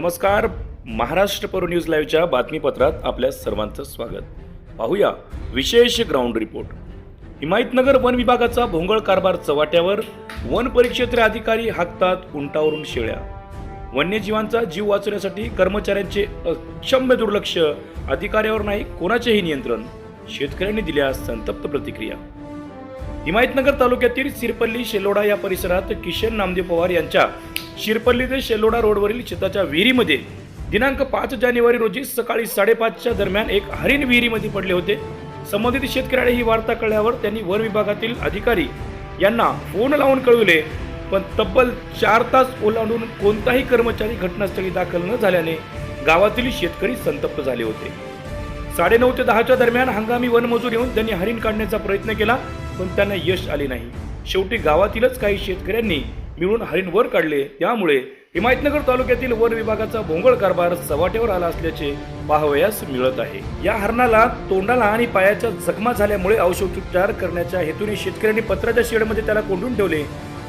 नमस्कार. महाराष्ट्र पर न्यूज लाईव्हच्या बातमीपत्रात आपल्या सर्वांचं स्वागत. पाहूया विशेष ग्राउंड रिपोर्ट. हिमायतनगर वन विभागाचा भोंगळ कारभार चव्हाट्यावर वन परिक्षेत्र अधिकारी हाकतात उंटावरून शेळ्या. वन्यजीवांचा जीव वाचवण्यासाठी कर्मचाऱ्यांचे अक्षम्य दुर्लक्ष अधिकाऱ्यावर नाही कोणाचेही नियंत्रण शेतकऱ्यांनी दिल्या संतप्त प्रतिक्रिया. हिमायतनगर तालुक्यातील सिरपल्ली शेलोडा या परिसरात किशन नामदेव पवार यांच्या शिरपल्ली ते शेलोडा रोडवरील शेताच्या विहिरीमध्ये दिनांक पाच जानेवारी रोजी सकाळी साडेपाचच्या दरम्यान एक हरिण विहिरीमध्ये पडले होते. संबंधित शेतकऱ्याने ही वार्ता कळल्यावर त्यांनी वन विभागातील अधिकारी यांना फोन लावून कळविले पण तब्बल चार तास ओलांडून कोणताही कर्मचारी घटनास्थळी दाखल न झाल्याने गावातील शेतकरी संतप्त झाले होते. साडेनऊ ते दहाच्या दरम्यान हंगामी वनमजूर येऊन त्यांनी हरिण काढण्याचा प्रयत्न केला. पण त्यांना यश आले नाही. शेवटी गावातीलच काही शेतकऱ्यांनी मिळून हरिण वर काढले. त्यामुळे हिमायतनगर तालुक्यातील वन विभागाचा भोंगळ कारभार सवाट्यावर आला असल्याचे पाहावयास मिळत आहे. या हरणाला तोंडाला आणि पायाच्या जखमा झाल्यामुळे औषधोपचार करण्याच्या हेतूने शेतकऱ्यांनी पत्राच्या शेडमध्ये त्याला कोंडून ठेवले.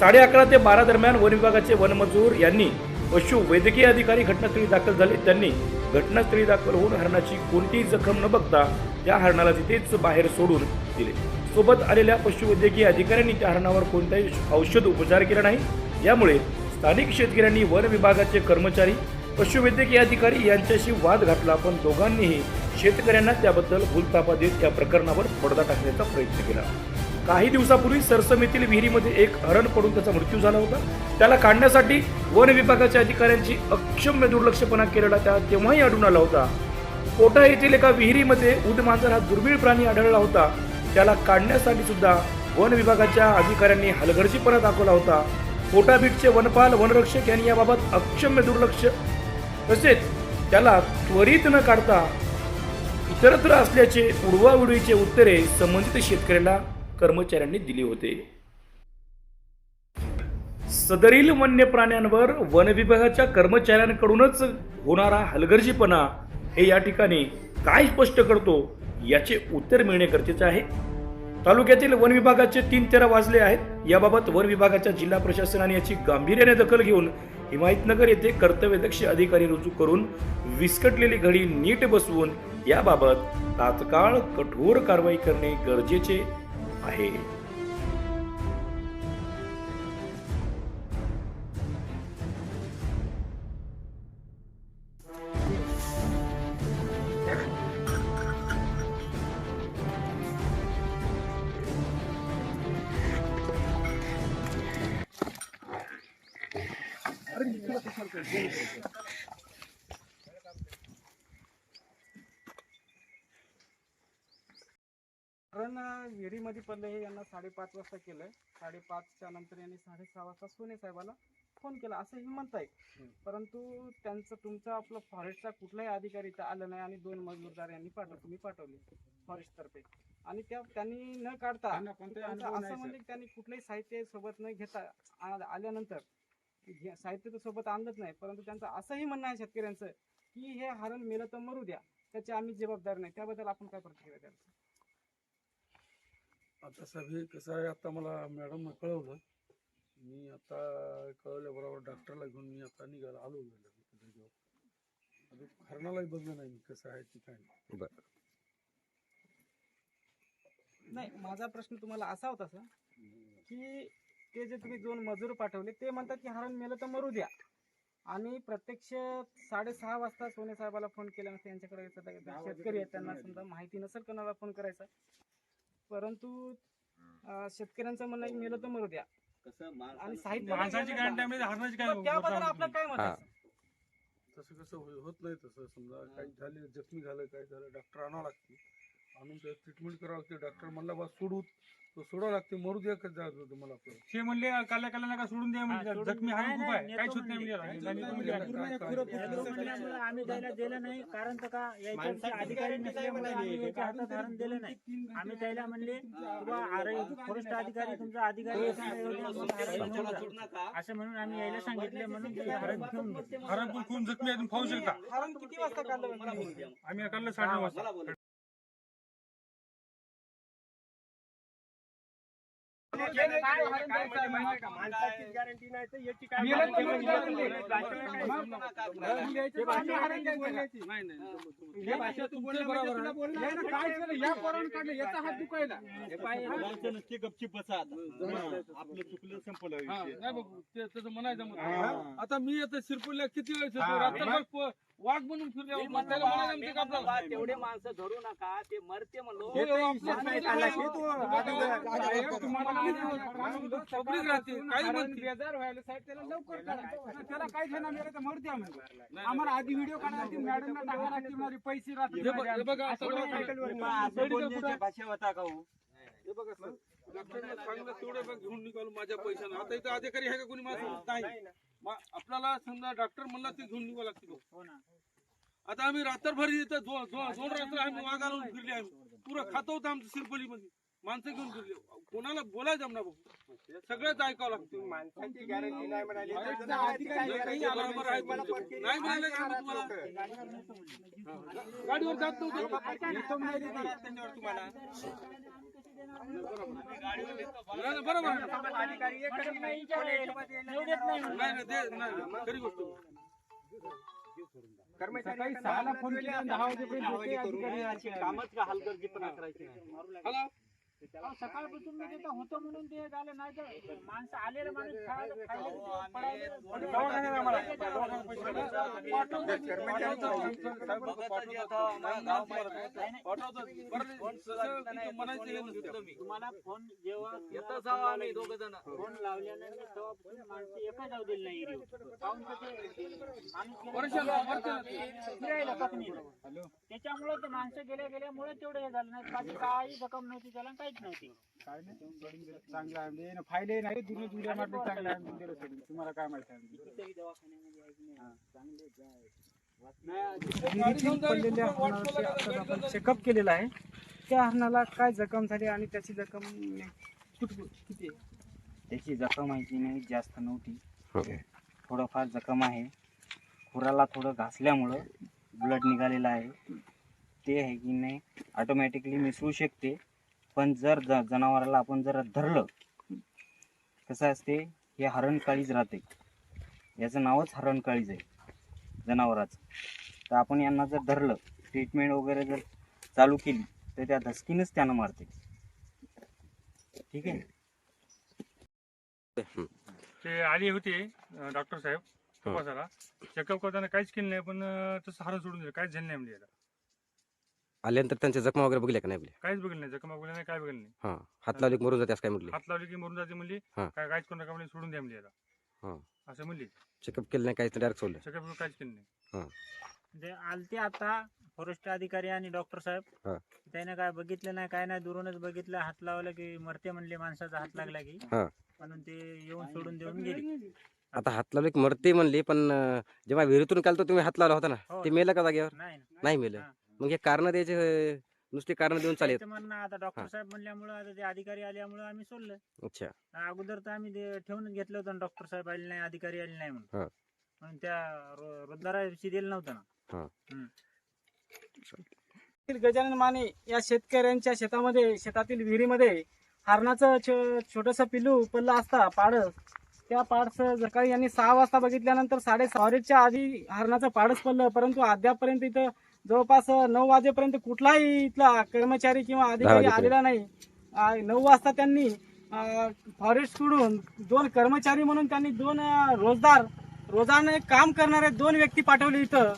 साडे अकरा ते बारा दरम्यान वन विभागाचे वनमजूर यांनी पशु वैद्यकीय अधिकारी घटनास्थळी दाखल झाले. त्यांनी घटनास्थळी दाखल होऊन हरणाची कोणतीही जखम न बघता त्या हरणाला तिथेच बाहेर सोडून दिले. सोबत आलेल्या पशुवैद्यकीय अधिकाऱ्यांनी त्या हरणावर कोणताही औषध उपचार केला नाही. यामुळे स्थानिक शेतकऱ्यांनी वन विभागाचे कर्मचारी पशुवैद्यकीय अधिकारी यांच्याशी वाद घातला. पण दोघांनीही शेतकऱ्यांना त्याबद्दल भूलतापा देत या प्रकरणावर पडदा टाकण्याचा प्रयत्न केला. काही दिवसापूर्वी सरसम येथील विहिरीमध्ये एक हरण पडून त्याचा मृत्यू झाला होता. त्याला काढण्यासाठी वन विभागाच्या अधिकाऱ्यांची अक्षम्य दुर्लक्षपणा केलेला त्या तेव्हाही आढळून आला होता. कोटा येथील एका विहिरीमध्ये उदमांजर हा दुर्मिळ प्राणी आढळला होता. त्याला काढण्यासाठी सुद्धा वन विभागाच्या अधिकाऱ्यांनी हलगर्जीपणा दाखवला होता. कोटाबीटचे वनपाल वनरक्षक यांनी याबाबत अक्षम्य दुर्लक्ष तसेच त्याला त्वरित न काढता इतरत्र असल्याचे उडवाउडवीचे उत्तरे संबंधित शेतकऱ्याला कर्मचाऱ्यांनी दिले होते. सदरील वन्य प्राण्यांवर वन विभागाच्या कर्मचाऱ्यांकडूनच होणारा हलगर्जीपणा हे या ठिकाणी काय स्पष्ट करतो याचे उत्तर मिळणे गरजेचे आहे. तालुक्यातील वन विभागाचे तीन तेरा वाजले आहेत. याबाबत वन विभागाच्या जिल्हा प्रशासनाने याची गांभीर्याने दखल घेऊन हिमायतनगर येथे कर्तव्यदक्ष अधिकारी रुजू करून विस्कटलेली घडी नीट बसवून याबाबत तात्काळ कठोर कारवाई करणे गरजेचे आहे. कारण विहिरीमध्ये पडलं हे यांना साडेपाच वाजता केलंय. साडेपाचच्या नंतर यांनी साडेसहा वाजता सोने साहेबाला फोन केला. असं हे म्हणताय परंतु त्यांचं तुमचं आपलं फॉरेस्टचा कुठलाही अधिकारी इथं आलं नाही आणि दोन मजूरदार यांनी पाठव तुम्ही पाठवले फॉरेस्ट तर्फे आणि त्या त्यांनी न काढता असं की त्यांनी कुठलंही साहित्य सोबत न घेता आल्यानंतर साहित्य तर सोबत आणलंच नाही परंतु त्यांचं असंही म्हणणं आहे शेतकऱ्यांचं की हे हरण मेलं तर मरू द्या त्याची आम्ही जबाबदार नाही त्याबद्दल आपण काय प्रतिक्रिया द्याल आता सगळे कसं आहे आता मला मॅडम कळवलं मी आता कळवल्याबरोबर डॉक्टरला घेऊन मी आता निघाला आलो गेलो. आता हरणालाही बघलं नाही मी कसं आहे ते काय नाही. नाही माझा प्रश्न तुम्हाला असा होता सर की ते जे तुम्ही दोन मजूर पाठवले ते म्हणतात की हरण मेलं तर मरू द्या. आणि प्रत्यक्ष साडेसहा वाजता सोने साहेबाला फोन केल्यानंतर यांच्याकडे सध्या शेतकरी आहेत त्यांना समजा माहिती नसेल कोणाला फोन करायचा. परंतु शेतकऱ्यांचं म्हणणं मेलं तर मरू द्या. आणि साहित्य त्याबद्दल आपलं काय मत आहे? तसं कसं होय- होत नाही तसं. समजा काही झाले जखमी झालं काय झालं डॉक्टर आणावं लागते. आणून ट्रीटमेंट करावं लागते. डॉक्टर म्हणला बा सोडू तो सोडावं लागते मरू द्या कसं जायचं होतं मला आपलं ते म्हणले काल्या काल्या नका सोडून द्या म्हणजे जखमी हरण खूप आहे. काहीच होत नाही. म्हणजे याला. आणि तो म्हणल्यामुळे आम्ही त्याला दिलं नाही कारण तर का याच्या अधिकारी नसल्यामुळे आम्ही याच्या हातात धारण दिलं नाही. आम्ही त्याला म्हणले अरे फॉरेस्ट अधिकारी तुमचा अधिकारी हरण घेऊन जा. असं म्हणून आम्ही यायला सांगितले म्हणून ते हरण घेऊन गेले. खूप जखमी आहे तुम्ही पाहू शकता. हरण किती वाजता काढलं? आम्ही काढलं साडे वाजता. गॅरंटी नाही तर याची काय नाही नाही हे भाषा तुमचं बरोबर आहे. या पोरानं काढलं. याचा हात दुखायला. हा, नाही बाबू ते तसं म्हणायचं मग. आता मी आता शिरपूरला किती वेळेस येतो रात्रभर प- वाघ म्हणून फिरले का? तेवढे माणसं धरू नका ते मरते म्हणलो. हो, आपलं पब्लिक राहते. काही म्हणते. बेजार व्हायला साहेब त्याला लवकर करा. त्याला काय घेणार? नाही तर मरू द्या म्हणजे आम्हाला आधी व्हिडिओ काढा लागतील मॅडमला टाका लागतील माझे पैसे राहतील हे बघ- हे बघा असं सगळं सायकलवर हे बघा सर. डॉक्टरने तेवढे बघ घेऊन निघालो माझ्या पैशानं. आता इथं अधिकारी आहे का कोणी माझं नाही मा- आपल्याला समजा डॉक्टर म्हणला ते घेऊन निघावं लागते बघ. हो ना. आता आम्ही रात्रभर इथं दोन रात्र आम्ही वाघ आणून फिरले आम्ही. पुरं खातं होतं आमचं सिरपली मध्ये माणसं घेऊन फिरले. कोणाला बोलायचं जमना भाऊ सगळ्याच ऐकावं लागतं. माणसाची गॅरंटी नाही म्हणाली. नाही बरोबर आहे तुमचं. नाही म्हणाले का आम्ही तुम्हाला. गाडीवर जात नव्हतं. नाही नाही नाही ते नाही खरी गोष्ट सकाळी सहाला फोन केला आणि दहा अधिकारी कामच का हलगर्जीपणा करायची नाही. हॅलो? अहो, सकाळपासून मी तिथं होतो म्हणून ते झालं नाही तर माणसं आलेलं माणूस खायला- खायला- पडायला- तुम्हाला फोन जेव्हा फोन लावल्यानंतर तेव्हापासून माणसं एका जाऊ दिली नाही. काहून तर ते माणूस गेला- फिरायला पत्नीला. त्याच्यामुळे ते माणसं गेल्या गेल्यामुळे तेवढं हे झालं नाही बाकी काही रक्कम नव्हती त्याला काहीच नव्हती. काय नाही. चांगलं आहे. म्हणजे फायदे नाही. मारले चांगलं आहे. दिलं सोडून. तुम्हाला काय माहिती आहे? विहिरीतील पडलेल्या हरणाचे आता आपण चेकअप केलेलं आहे. त्या हरणाला काय जखम झाली आणि त्याची जखम कुठं किती आहे? त्याची जखम आहे की नाही. जास्त नव्हती. थोडंफार जखम आहे. खुराला थोडं घासल्यामुळं ब्लड निघालेलं आहे. ते आहे की नाही ऑटोमॅटिकली मिसळू शकते. पण जर जनावराला आपण जर धरलं कसं असते हे हरणकाळीच राहते. याचं नावच हरणकाळीच आहे जनावराचं. तर आपण यांना जर धरलं ट्रीटमेंट वगैरे जर चालू केली तर त्या धसकीनच त्यानं मारते. ठीक आहे? ते आले होते डॉक्टर साहेब तपासाला चेकअप करताना काहीच केलं नाही पण तसं हारण सोडून दिलं. काहीच झालं नाही म्हणजे. आल्यानंतर त्यांच्या जखमा वगैरे बघल्या का नाही आपल्या काहीच बघितलं नाही. जखमा बघितलं नाही काय बघितलं नाही. हा. हात लावले की मरून जाते असं काय म्हटले? हात लावले की मरून जाते म्हणली. हा. काय काहीच करू नका म्हणली सोडून द्या म्हणजे याला. हा. असं म्हणली. चेकअप केलं नाही काहीच डायरेक्ट सोडलं. चेकअप काहीच केलं नाही. म्हणजे आलते आता फॉरेस्ट अधिकारी आणि डॉक्टर हा. साहेब त्याने काय बघितलं नाही काय नाही दुरूनच बघितलं. हात लावला की मरते म्हणले माणसाचा हात लागला की. हा. म्हणून ते येऊन सोडून देऊन गेले. आता हात लावले की मरते म्हणले पण अं, जेव्हा विहिरीतून काल तो तुम्ही हात लावला होता ना? हो. ते मेलं का जागेवर? नाही ना. नाही मेलं. हा. मग हे कारण द्यायचे अं, नुसते कारण देऊन चालेल. त्याचं म्हणणं आता डॉक्टर हा. साहेब म्हणल्यामुळं आता ते अधिकारी आल्यामुळं आम्ही सोडलं. अच्छा. अगोदर तर आम्ही ते ठेवून घेतलं होतं डॉक्टर साहेब आले नाही अधिकारी आले नाही हा. म्हणून म्हणून त्या रो- रोजगाराविषयी दिलं नव्हतं ना. गजानन माने या शेतकऱ्यांच्या शेतामध्ये शेतातील विहिरीमध्ये हरणाचं छोटंसं पिल्लू पडलं असता पाडस त्या पाडस सकाळी यांनी सहा वाजता बघितल्यानंतर साडे आधी हरणाचं पाडस पडलं परंतु अद्यापर्यंत इथं जवळपास नऊ वाजेपर्यंत कुठलाही इथला कर्मचारी किंवा अधिकारी. आलेला नाही. नऊ वाजता त्यांनी फॉरेस्ट सोडून दोन कर्मचारी म्हणून त्यांनी दोन रोजदार रोजाने काम करणारे दोन व्यक्ती पाठवले इथं.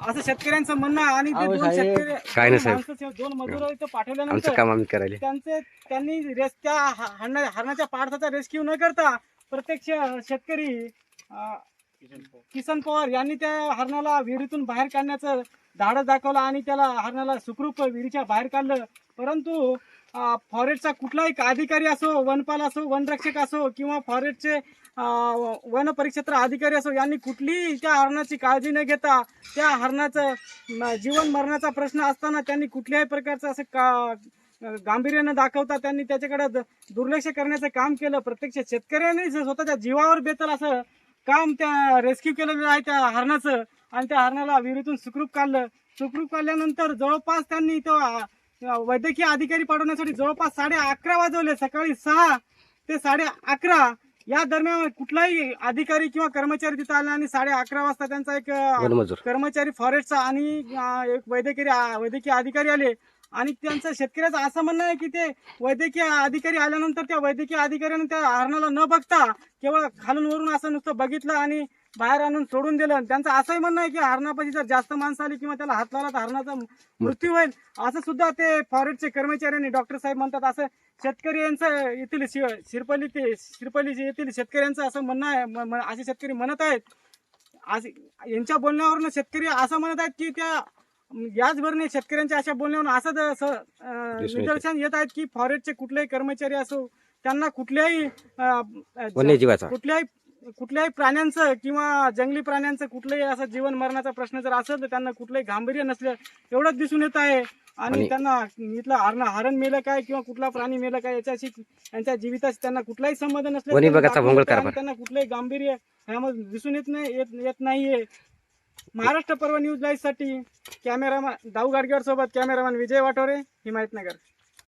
असं शेतकऱ्यांचं म्हणणं आहे. आणि ते दोन शेतकरी दोन मजूर इथं पाठवल्यानंतर त्यांचे त्यांनी रेस त्या ह- हरणा- हरणाच्या पाडसाचा रेस्क्यू न करता प्रत्यक्ष शेतकरी किसन पवार यांनी त्या हरणाला विहिरीतून बाहेर काढण्याचं धाडस दाखवलं आणि त्याला हरणाला सुखरूप विहिरीच्या बाहेर काढलं. परंतु फॉरेस्टचा कुठलाही अधिकारी असो वनपाल असो वनरक्षक असो किंवा फॉरेस्टचे वन परिक्षेत्र अधिकारी असो यांनी कुठलीही त्या हरणाची काळजी न घेता त्या हरणाचं जीवन मरणाचा प्रश्न असताना त्यांनी कुठल्याही प्रकारचं असं का गांभीर्यानं दाखवता त्यांनी त्याच्याकडे द- दुर्लक्ष करण्याचं काम केलं. प्रत्यक्ष शेतकऱ्यांनी स्वतःच्या जीवावर बेतल असं काम त्या रेस्क्यू केलेलं आहे त्या हरणाचं. आणि त्या हरणाला विहिरीतून सुखरूप काढलं. सुखरूप काढल्यानंतर जवळपास त्यांनी तो अ, वैद्यकीय अधिकारी पाठवण्यासाठी जवळपास साडे अकरा वाजवले. सकाळी सहा ते साडे अकरा या दरम्यान कुठलाही अधिकारी किंवा कर्मचारी तिथं आला आणि साडे अकरा वाजता त्यांचा एक कर्मचारी फॉरेस्टचा आणि एक वैद्यकीय वैद्यकीय अधिकारी आले. आणि त्यांचं शेतकऱ्याचं असं म्हणणं आहे की ते वैद्यकीय अधिकारी आल्यानंतर त्या वैद्यकीय अधिकाऱ्यानं त्या हरणाला न बघता केवळ खालून वरून असं नुसतं बघितलं आणि बाहेर आणून सोडून दिलं. आणि त्यांचं असंही म्हणणं आहे की हरणापाशी जर जास्त माणसं आली किंवा त्याला हात लावला तर हरणाचा मृत्यू होईल. असं सुद्धा ते फॉरेस्टचे कर्मचारी आणि डॉक्टर साहेब म्हणतात. असं शेतकरी यांचं येथील शिरपल्ली ते शिरपल्ली जे येथील शेतकऱ्यांचं असं म्हणणं आहे. असे शेतकरी म्हणत आहेत. यांच्या बोलण्यावरून शेतकरी असं म्हणत आहेत की त्या याचभरने शेतकऱ्यांच्या अशा बोलण्यावरून असं. निदर्शन येत आहेत की फॉरेस्टचे कुठलेही कर्मचारी असो त्यांना कुठल्याही कुठल्याही कुठल्याही प्राण्यांचं किंवा जंगली प्राण्यांचं कुठलंही असं जीवन मरणाचा प्रश्न जर असेल तर त्यांना कुठलंही गांभीर्य नसलं एवढंच दिसून येत आहे. आणि त्यांना इथलं हरण हरण मेलं काय किंवा कुठला प्राणी मेलं काय याच्याशी त्यांच्या जीविताशी त्यांना कुठलाही संबंध नसले. त्यांना कुठलंही गांभीर्य ह्यामध्ये दिसून येत नाही येत येत नाहीये. महाराष्ट्र पर्व न्यूज लाईव्हसाठी कॅमेरामॅन दाऊ गाडगेवर सोबत कॅमेरामॅन विजय वाटोरे हिमायतनगर.